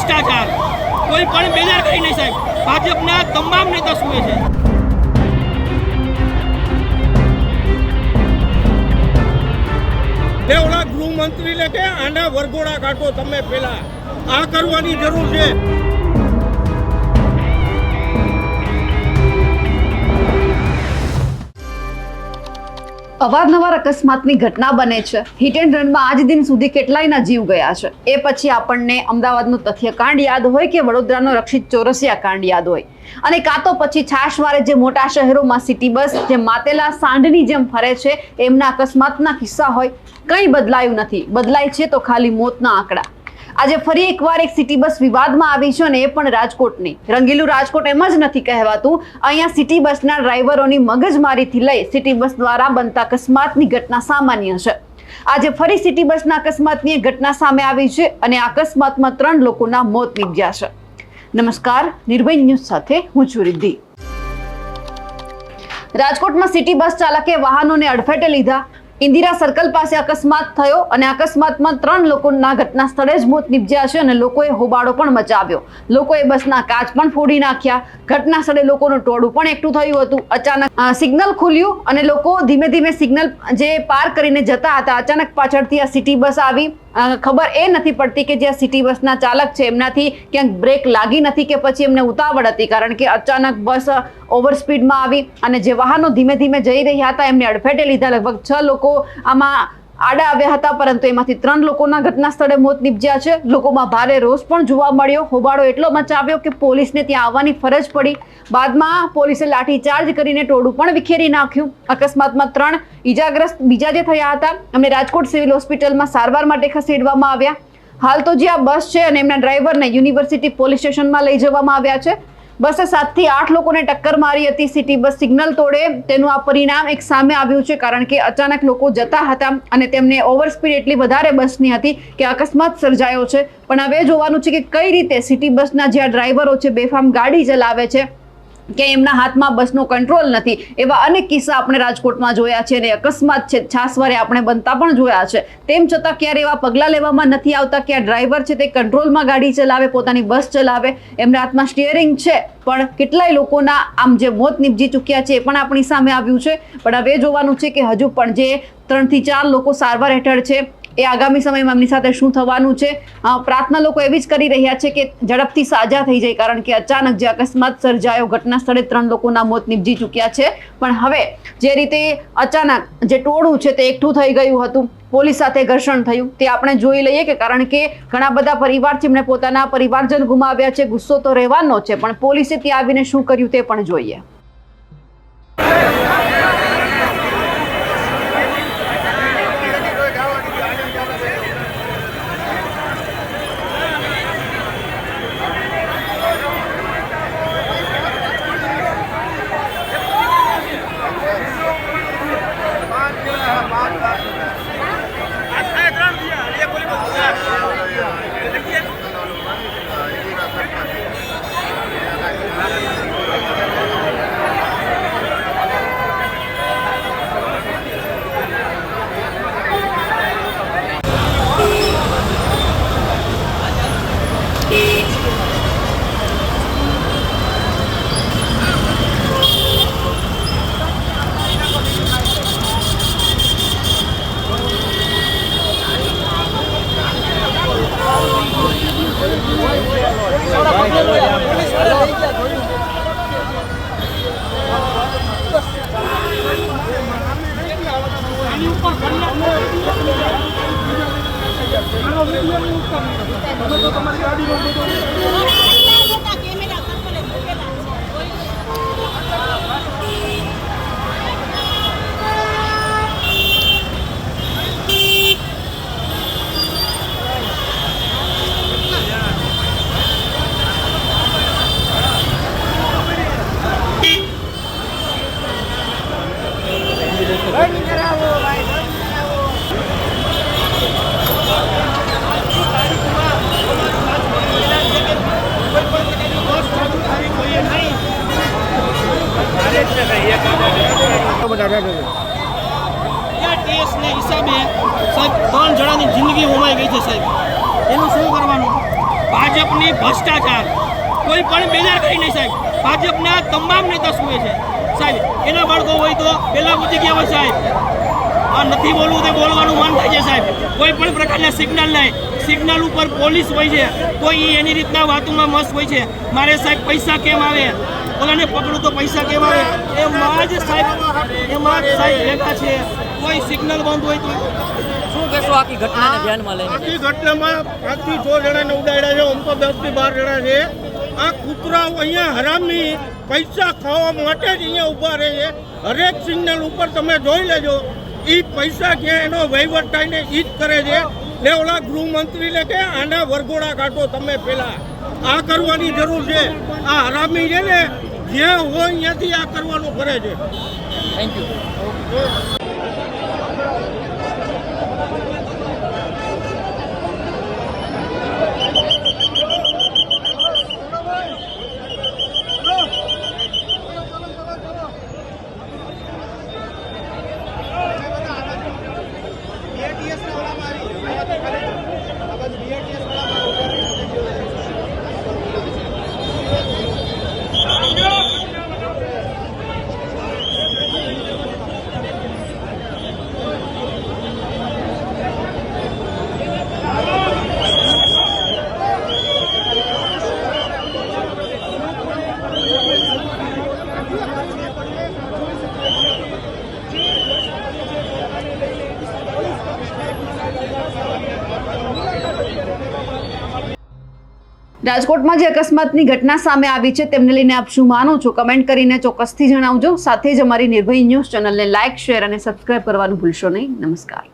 ભ્રષ્ટાચાર. કોઈ પણ બેદરકારી નહીં સાહેબ. ભાજપના તમામ નેતા સુવે છે. દેવડા ગૃહમંત્રીને કે આના વરઘોડા કાઢો તમે પેલા. આ કરવાની જરૂર છે. અવારનવાર અકસ્માતની ઘટના બને છે. હિટ એન્ડ રનમાં આજ દિન સુધી કેટલાયના જીવ ગયા છે? એ પછી આપણને અમદાવાદનું તથ્યકાંડ યાદ હોય કે વડોદરાનો રક્ષિત ચોરસિયા કાંડ યાદ હોય? અને કાં તો પછી છાશવારે જે મોટા શહેરોમાં સિટી બસ, જે માતેલા સાંઢની જેમ ફરે છે, એમના અકસ્માતના કિસ્સા હોય. કંઈ બદલાયું નથી. બદલાય છે તો ખાલી મોતના આંકડા. આજે ફરી એકવાર એક સિટી બસ વિવાદમાં આવી છે અને એ પણ રાજકોટની. રંગીલું રાજકોટ એમ જ નથી કહેવાતું. અહીંયા સિટી બસના ડ્રાઈવરોની મગજમારીથી લઈ સિટી બસ દ્વારા બનતા અકસ્માતની ઘટના સામાન્ય છે. આજે ફરી સિટી બસના અકસ્માતની ઘટના સામે આવી છે અને આ અકસ્માતમાં ત્રણ લોકોના મોત નીપજ્યા છે. નમસ્કાર, નિર્ભય ન્યૂઝ સાથે હું છું રિદ્ધિ. રાજકોટમાં સિટી બસ ચાલકે વાહનોને અડફેટે લીધા. ઇન્દિરા સર્કલ પાસે અકસ્માત થયો અને અકસ્માતમાં ત્રણ લોકોના ઘટના સ્થળે જ મોત નીપજ્યા છે અને લોકોએ હોબાળો પણ મચાવ્યો. લોકોએ બસના કાચ પણ ફોડી નાખ્યા. ઘટના સ્થળે લોકોનું ટોળું પણ એકઠું થયું હતું. અચાનક સિગ્નલ ખુલ્યું અને લોકો ધીમે ધીમે સિગ્નલ જે પાર કરીને જતા હતા, અચાનક પાછળથી આ સિટી બસ આવી. ખબર એ નથી પડતી કે જે સિટી બસના ચાલક છે, એમનાથી ક્યાંક બ્રેક લાગી નથી કે પછી એમને ઉતાવળ હતી, કારણ કે અચાનક બસ ઓવર સ્પીડમાં આવી અને જે વાહનો ધીમે ધીમે જઈ રહ્યા હતા, એમને અડફેટે લીધા. લગભગ છ લોકો આમાં આડા આવ્યા હતા, પરંતુ એમાંથી ત્રણ લોકોના ઘટના સ્થળે મોત નીપજ્યા છે. લોકોમાં ભારે રોષ પણ જોવા મળ્યો. હોબાળો એટલો મચાવ્યો કે પોલીસને ત્યાં આવવાની ફરજ પડી. બાદમાં પોલીસે લાઠીચાર્જ કરીને ટોળું પણ વિખેરી નાખ્યું. અકસ્માતમાં ત્રણ ઈજાગ્રસ્ત બીજા જે થયા હતા, એમને રાજકોટ સિવિલ હોસ્પિટલમાં સારવાર માટે ખસેડવામાં આવ્યા. હાલ તો જે આ બસ છે અને એમના ડ્રાઈવરને યુનિવર્સિટી પોલીસ સ્ટેશનમાં લઈ જવામાં આવ્યા છે. બસે સાતથી આઠ લોકોને ટક્કર મારી હતી. સિટી બસ સિગ્નલ તોડે તેનું આ પરિણામ એક સામે આવ્યું છે, કારણ કે અચાનક લોકો જતા હતા અને તેમને ઓવર સ્પીડ એટલી વધારે બસની હતી કે અકસ્માત સર્જાયો છે. પણ હવે જોવાનું છે કે કઈ રીતે સિટી બસના જે ડ્રાઈવરો છે, બેફામ ગાડી ચલાવે છે. કે એમના હાથમાં બસનો કંટ્રોલ નથી. એવા અનેક કિસ્સા આપણે રાજકોટમાં જોયા છે અને અકસ્માત છે. છાસવારે આપણે બનતા પણ જોયા છે. તેમ છતાં ક્યારે એવા પગલાં લેવામાં નથી આવતા કે આ ડ્રાઈવર છે તે કંટ્રોલમાં ગાડી ચલાવે, પોતાની બસ ચલાવે. એમના હાથમાં સ્ટિયરિંગ છે, પણ કેટલાય લોકોના આમ જે મોત નીપજી ચૂક્યા છે એ પણ આપણી સામે આવ્યું છે. પણ હવે જોવાનું છે કે હજુ પણ જે ત્રણથી ચાર લોકો સારવાર હેઠળ છે એ આગામી સમયમાં એમની સાથે શું થવાનું છે? પ્રાર્થના લોકો એવી જ કરી રહ્યા છે કે ઝડપથી સાજા થઈ જાય, કારણ કે અચાનક જે અકસ્માત સર્જાયો, ઘટના સ્થળે ત્રણ લોકોના મોત નીપજી ચૂક્યા છે. પણ હવે જે રીતે અચાનક જે ટોળું છે તે એકઠું થઈ ગયું હતું, પોલીસ સાથે ઘર્ષણ થયું. તે આપણે જોઈ લઈએ કે કારણ કે ઘણા બધા પરિવાર છે, એમણે પોતાના પરિવારજન ગુમાવ્યા છે, ગુસ્સો તો રહેવાનો છે, પણ પોલીસે ત્યાં આવીને શું કર્યું તે પણ જોઈએ. આ ટેસ્ટને હિસાબે સાહેબ ત્રણ જણાની જિંદગી હોમાઈ ગઈ છે સાહેબ? એનું શું કરવાનું? ભાજપની ભ્રષ્ટાચાર. કોઈ પણ બેદરકારી નહીં સાહેબ. ભાજપના તમામ નેતા સુવે છે. સાહેબ એના બાળકો હોય તો પહેલાં પૂછી ગયા હોય સાહેબ. આ નથી બોલવું તે બોલવાનું મન થાય છે સાહેબ. કોઈ પણ પ્રકારના સિગ્નલ નહીં. સિગ્નલ ઉપર પોલીસ હોય છે તો એ એની રીતના વાતોમાં મસ્ત હોય છે. મારે સાહેબ પૈસા કેમ આવે? ઓલાને પકડું તો પૈસા કેવા એ એમાં જ સાહેબ એમાં જ સાહેબ ભેગા છે. કોઈ સિગ્નલ બંધ હોય તો શું કહેશો આખી ઘટનાને ધ્યાનમાં લઈને? આખી ઘટનામાં પાંચથી છ જણાને ઉડાડ્યા છે આમ તો દસથી બાર જણા છે. આ કૂતરાઓ અહીંયા હરામી પૈસા ખાવા માટે જ અહીંયા ઊભા રહે છે. હરેક સિગ્નલ ઉપર તમે જોઈ લેજો. એ પૈસા ક્યાં એનો વહીવટ થઈને એ જ કરે છે. ને ઓલા ગૃહમંત્રીને કે આના વરઘોડા કાઢો તમે પેલા. આ કરવાની જરૂર છે. આ હરામી છે ને જ્યાં હોય ત્યાંથી આ કરવાનું કરે છે. થેન્ક યુ રાજકોટમાં જે અકસ્માતની ઘટના સામે આવી છે, તેમને લઈને આપ શું માનો છો? કમેન્ટ કરીને ચોક્કસથી જણાવજો. સાથે જ અમારી નિર્ભય ન્યૂઝ ચેનલને લાઇક, શેર અને સબસ્ક્રાઇબ કરવાનું ભૂલશો નહીં. નમસ્કાર.